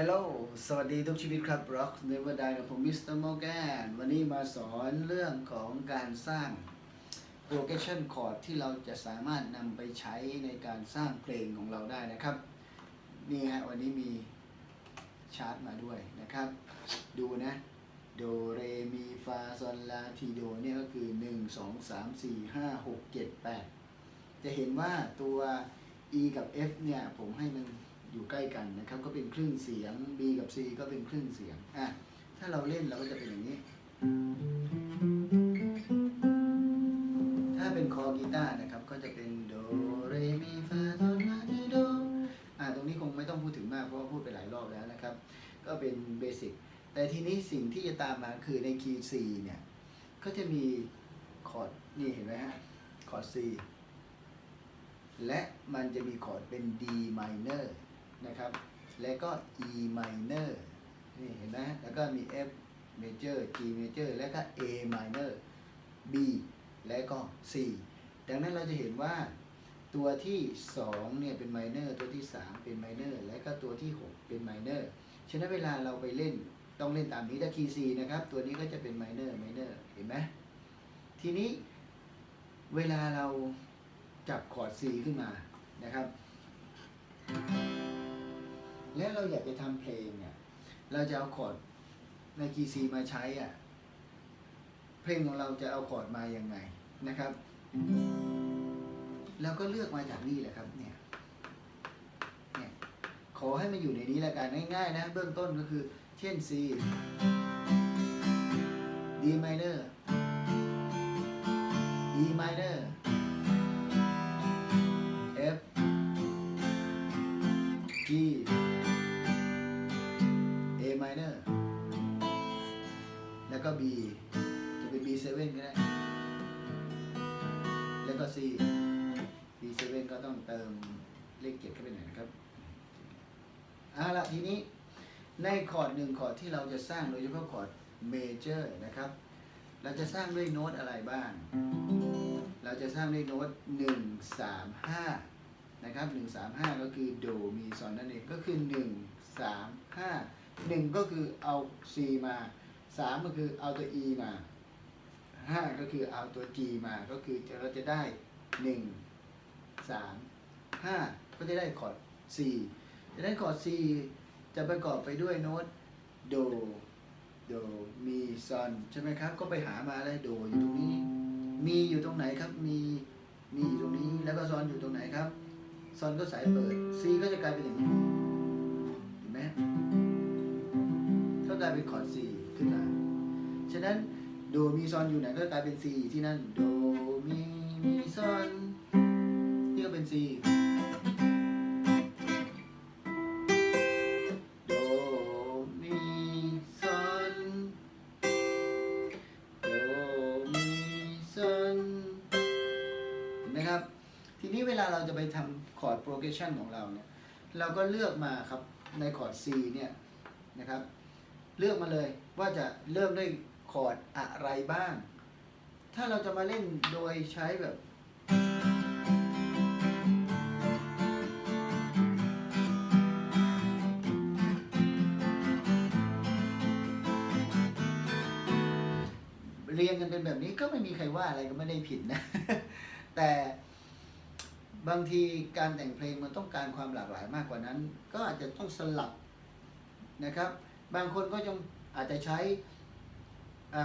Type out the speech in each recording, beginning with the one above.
Hello สวัสดีทุกชีวิตครับ Rock Never Die กับผมมิสเตอร์โมแกนวันนี้มาสอนเรื่องของการสร้าง progression chord ที่เราจะสามารถนำไปใช้ในการสร้างเพลงของเราได้นะครับ นี่ฮะวันนี้มีชาร์ตมาด้วยนะครับ ดูนะ โด เร มี ฟา ซอลลา ทีโด เนี่ยก็คือ 1 2 3 4 5 6 7 8 จะเห็นว่าตัว E กับ F เนี่ยผมให้มัน อยู่ใกล้กันนะครับ ก็เป็นครึ่งเสียง B กับ C ก็เป็นครึ่งเสียงอะถ้าเราเล่นเราก็จะเป็นอย่างนี้ ถ้าเป็นคอกีตาร์นะครับก็จะเป็นโดเรมีฟาโซลาทีโดอ่าตรงนี้คงไม่ต้องพูดถึงมากเพราะว่าพูดไปหลายรอบแล้วนะครับ ก็เป็นเบสิกแต่ทีนี้สิ่งที่จะตามมาคือในคีย์ C เนี่ยก็จะมีคอร์ดนี่เห็นไหมฮะคอร์ด C และมันจะมีคอร์ดเป็น D minor นะครับ และก็ E minor นี่เห็นไหมแล้วก็มี F major G major และก็ A minor B และก็ C ดังนั้นเราจะเห็นว่าตัวที่ 2 เนี่ยเป็น minor ตัวที่ 3 เป็น minor และก็ตัวที่ 6 เป็น minor ฉะนั้นเวลาเราไปเล่นต้องเล่นตามนี้ถ้าคีย์ C นะครับ ตัวนี้ก็จะเป็น minor minor เห็นไหมทีนี้เวลาเราจับคอร์ด C ขึ้นมานะครับ แล้วเราอยากจะทำเพลงเนี่ยเราจะเอาคอร์ดในคีย์ C มาใช้อะเพลงของเราจะเอาคอร์ดมายังไงนะครับเราก็เลือกมาจากนี่แหละครับเนี่ยเนี่ยขอให้มันอยู่ในนี้ละกันง่ายๆนะเบื้องต้นก็คือ เช่น C D minor E minor F G ก็ B จะเป็น B7 ก็ได้ แล้วก็ C B7 ก็ต้องเติมเลขเจ็ดเข้าไปหน่อยนะครับเอาละทีนี้ในคอร์ดหนึ่งคอร์ดที่เราจะสร้างโดยเฉพาะคอร์ดเมเจอร์นะครับ เราจะสร้างด้วยโน้ตอะไรบ้าง เราจะสร้างด้วยโน้ตหนึ่งสามห้านะครับหนึ่งสามห้าก็คือโดมีซอนนั่นเองก็คือหนึ่งสามห้าหนึ่งก็คือเอา C มา สามก็คือเอาตัว E มาห้าก็คือเอาตัว G มาก็คือเราจะได้หนึ่งสามห้าก็จะได้คอร์ด C จะได้คอร์ด C จะประกอบไปด้วยโน้ตโดโดมีซอนใช่ไหมครับ ก็ไปหามาเลยโดอยู่ตรงนี้ มีอยู่ตรงไหนครับ มีมีอยู่ตรงนี้แล้วก็ซอนอยู่ตรงไหนครับซอนก็สายเปิดซีก็จะกลายเป็นอย่างนี้เห็นไหมก็กลายเป็นคอร์ดซี ขึ้นมา ฉะนั้นโดมีซอนอยู่ไหนก็กลายเป็นซีที่นั่น โดมีมีซอนนี่ก็เป็นซีโดมีซอนโดมีซอนเห็นไหมครับ ทีนี้เวลาเราจะไปทำคอร์ด progression ของเราเนี่ย เราก็เลือกมาครับในคอร์ด C เนี่ยนะครับ เลือกมาเลยว่าจะเริ่มด้วยคอร์ดอะไรบ้าง ถ้าเราจะมาเล่นโดยใช้แบบ เรียงกันเป็นแบบนี้ก็ไม่มีใครว่าอะไรก็ไม่ได้ผิดนะ แต่บางทีการแต่งเพลงมันต้องการความหลากหลายมากกว่านั้น ก็อาจจะต้องสลับนะครับ บางคนก็ยังอาจจะใช้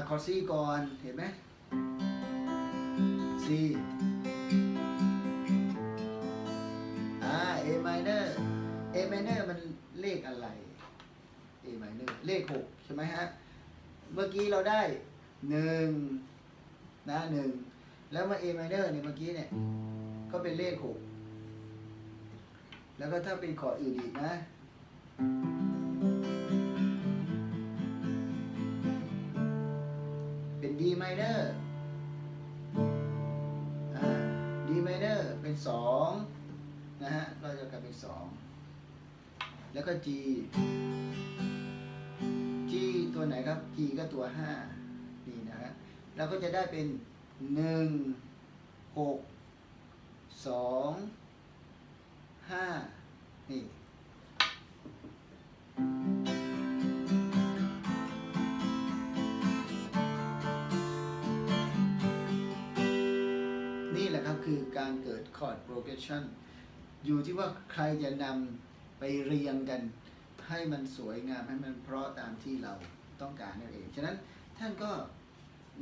คอร์ซีก่อนเห็นไหม C อ่า A minor A minor มันเลขอะไร A minor เลขหกใช่ไหมฮะ เมื่อกี้เราได้หนึ่งนะหนึ่งแล้วมา A minor เนี่ยเมื่อกี้เนี่ย ก็เป็นเลขหกแล้วก็ถ้าเป็นคอร์ดอื่นอีกนะ เป็น D minor อ่า D minor เป็นสองนะฮะก็จะกลายเป็นสองแล้วก็ G G ตัวไหนครับ G ก็ตัวห้านี่นะฮะเราก็จะได้เป็นหนึ่งหกสองห้านี่ นี่แหละครับคือการเกิดคอร์ด progression อยู่ที่ว่าใครจะนำไปเรียงกันให้มันสวยงามให้มันเพราะตามที่เราต้องการนั่นเอง ฉะนั้นท่านก็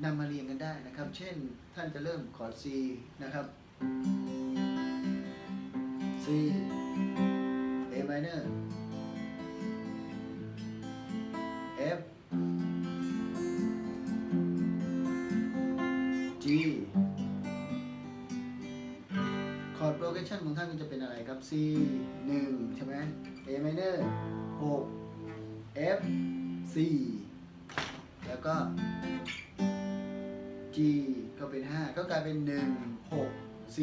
นำมาเรียงกันได้นะครับ เช่นท่านจะเริ่มคอร์ด C นะครับ C A minor C 1 ใช่ไหม A minor 6 F C แล้วก็ G ก็เป็น 5 ก็กลายเป็น 1 6 4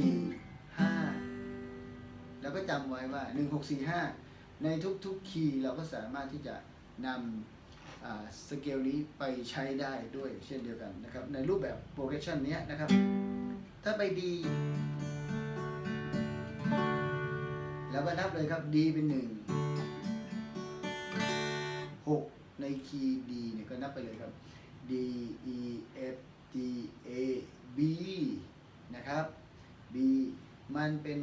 5 แล้วก็จำไว้ว่า 1 6 4 5 ในทุกๆคีย์เราก็สามารถที่จะนำสเกลนี้ไปใช้ได้ด้วยเช่นเดียวกันนะครับ ในรูปแบบโปรเกชันนี้นะครับ ถ้าไป D แล้วก็นับเลยครับ D เป็นหนึ่งหกในคีย์ D เนี่ยก็นับไปเลยครับ D E F G A B นะครับ B มันเป็น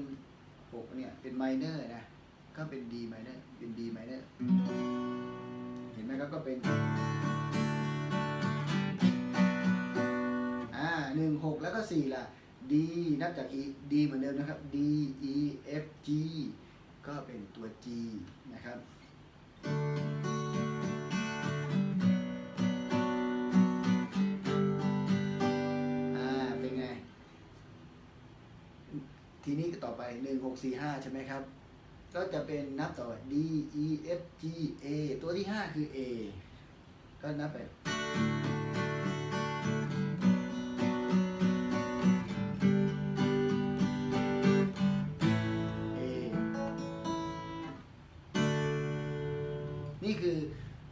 หกเนี่ยเป็น minor นะ ก็เป็น D minor เป็น D minor เห็นไหมครับก็เป็นอ่าหนึ่งหกแล้วก็สี่ล่ะ D นับจาก E D เหมือนเดิมนะครับ D E F G ก็เป็นตัว G นะครับอ่าเป็นไงทีนี้ต่อไป 1 6 4 5 ใช่ไหมครับ ก็จะเป็นนับต่อ D E F G A ตัวที่ 5 คือ A ก็นับไป นี่คือ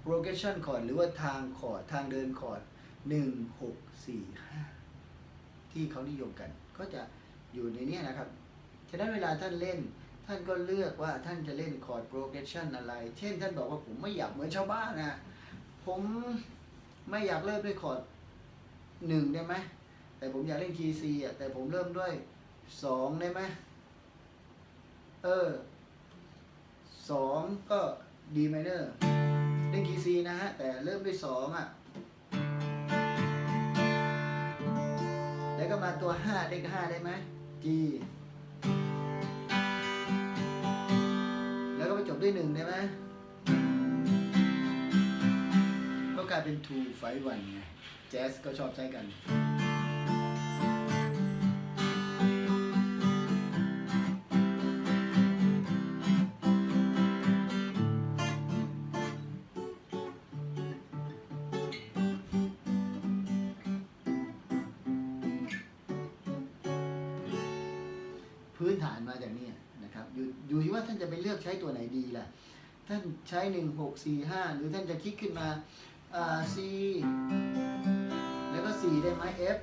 progression chord หรือว่าทางคอร์ดทางเดินคอร์ด1 6 4 5 ที่เขานิยมกัน ก็จะอยู่ในนี้นะครับ ฉะนั้นเวลาท่านเล่น ท่านก็เลือกว่าท่านจะเล่นคอร์ด progression อะไร เช่น ท่านบอกว่าผมไม่อยากเหมือนชาวบ้านนะ ผมไม่อยากเริ่มด้วยคอร์ดหนึ่งได้ไหม แต่ผมอยากเล่นคีย์ C อะ แต่ผมเริ่มด้วยสองได้ไหม เออสองก็ D minor เล่นคีย์ C นะฮะ แต่เริ่มด้วยสองอะ แล้วก็มาตัวห้าเลขห้าได้ไหม G แล้วก็ไปจบด้วยหนึ่งได้ไหมก็กลายเป็น two five one ไงแจ๊สก็ชอบใช้กันานมาจากนี้นะครับอยู่อยู่ที่ว่าท่านจะไปเลือกใช้ตัวไหนดีล่ะ ท่านใช้หนึ่งหกสี่ห้าหรือท่านจะคิดขึ้นมาอ่า C แล้วก็สี่ได้ไหม F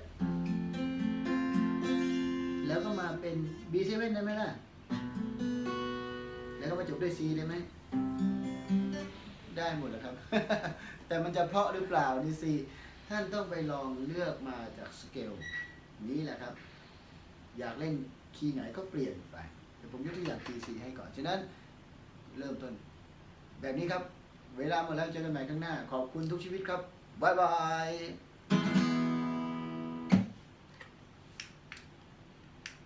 แล้วก็มาเป็น B7 ได้ไหมล่ะ แล้วก็มาจบด้วย C ได้ไหม ได้หมดแล้วครับ แต่มันจะเพาะหรือเปล่านี่ C ท่านต้องไปลองเลือกมาจากสเกลนี้แหละครับ อยากเล่นคีย์ไหนก็เปลี่ยนไปเดี๋ยวผมยกตัวอย่างคีย์ C ให้ก่อนฉะนั้นเริ่มต้น แบบนี้ครับ เวลาหมดแล้วเจอกันใหม่ข้างหน้า ขอบคุณทุกชีวิตครับบ๊ายบาย